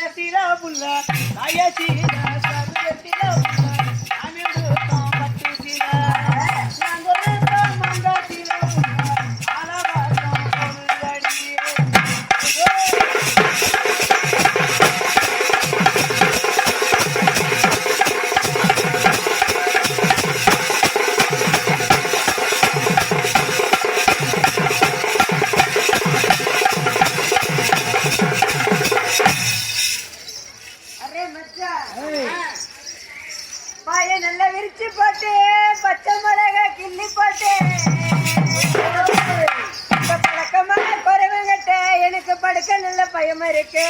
சட்டில புள்ள தாய சீரா சட்டில புள்ள நல்லா விரிச்சு போட்டு பச்சை மிளகா கிள்ளி போட்டு. பழக்கமான குறைவங்கிட்ட எனக்கு படுக்க நல்ல பயம் இருக்கு.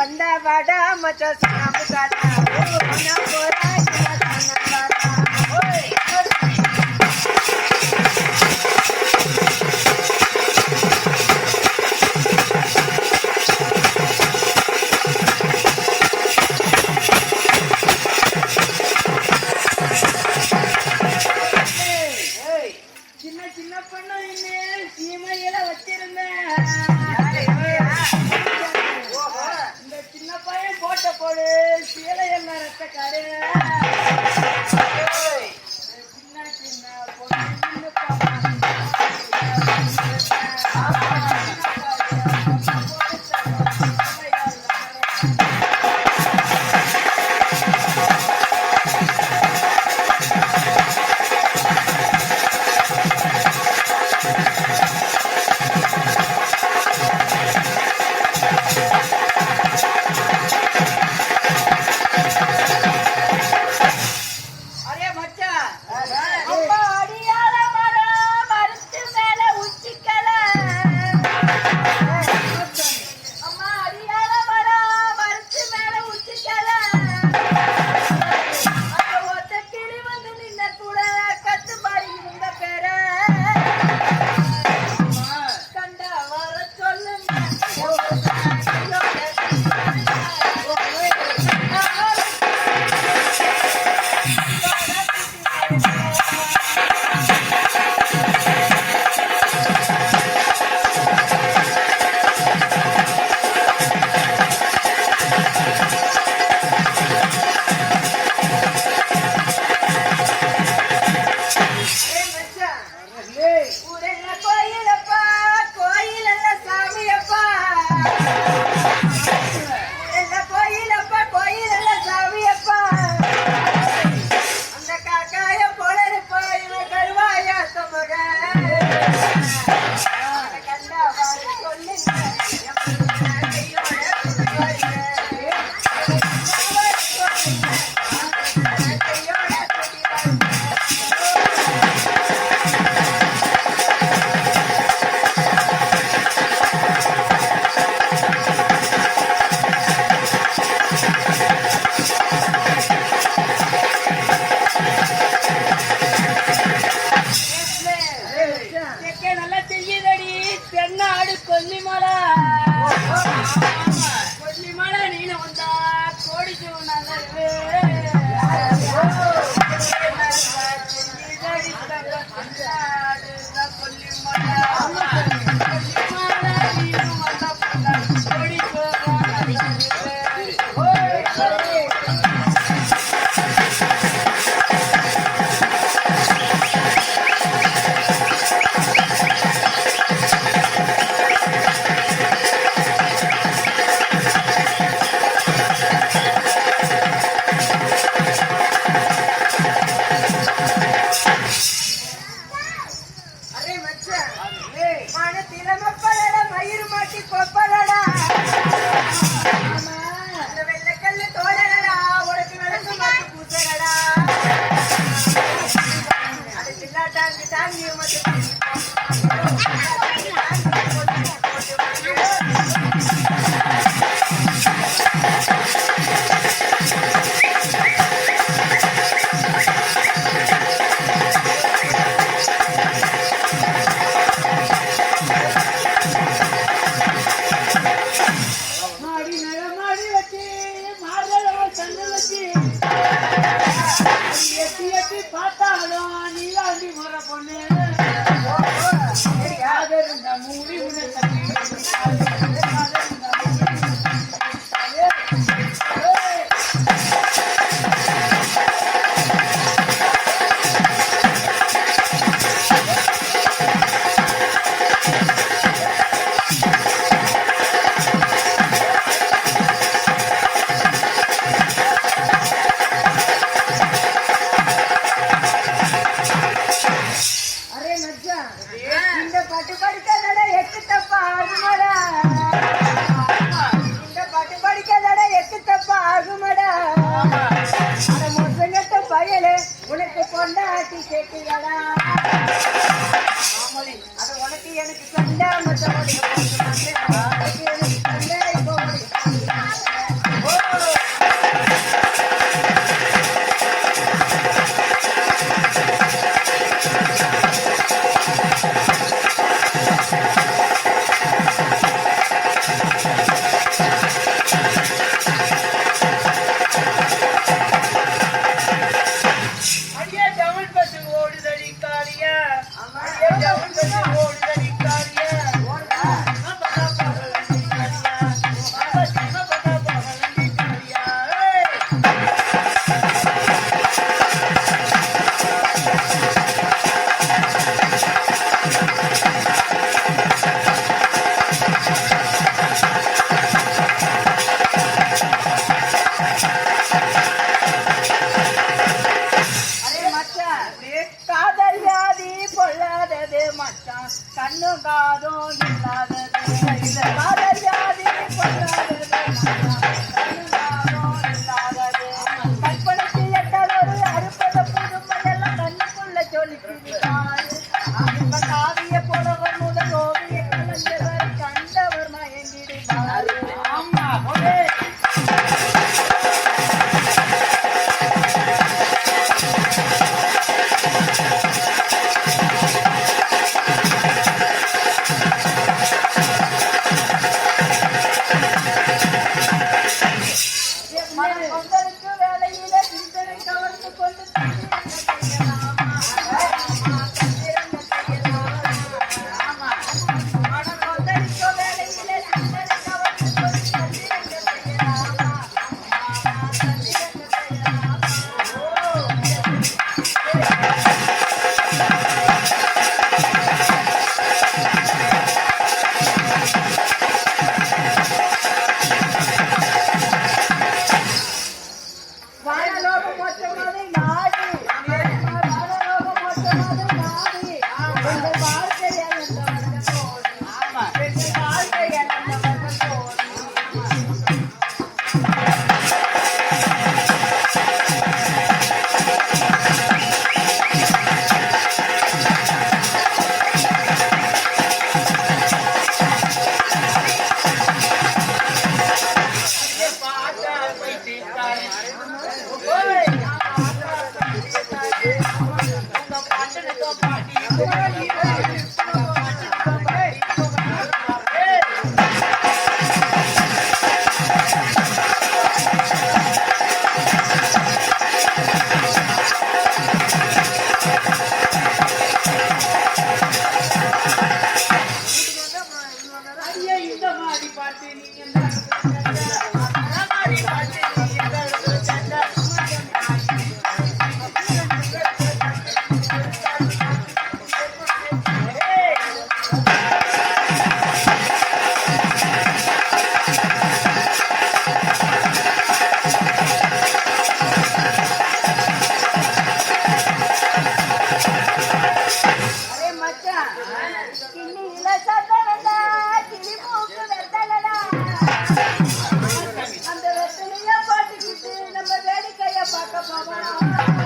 வந்தா வாடாம சாப்பிட்டா இந்த சின்ன பையன் போட்ட போடு. சீலை என்ன ரத்தக்காரு. மச்சான். எட்டி எட்டி பார்த்தாலும் நீலாம் வந்து போற பொண்ணு. பட்டு படிக்கதட எட்டு தப்பா ஆகுமடா இந்த பட்டு படிக்கதட எட்டு தப்பா ஆகுமடா முசங்கத்த பயலே உனக்கு கொண்டாட்டி கேட்டியடா அதை உனக்கு எனக்கு சொல்லாம Yeah. Thank you.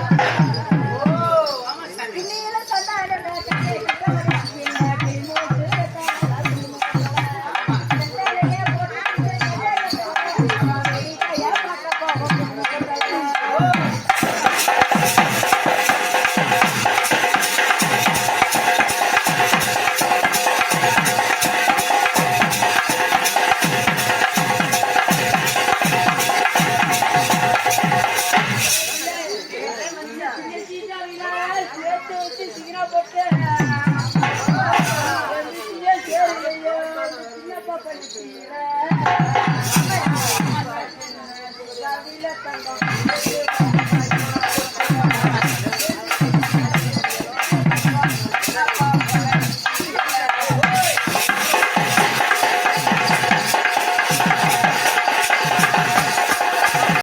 Gracias.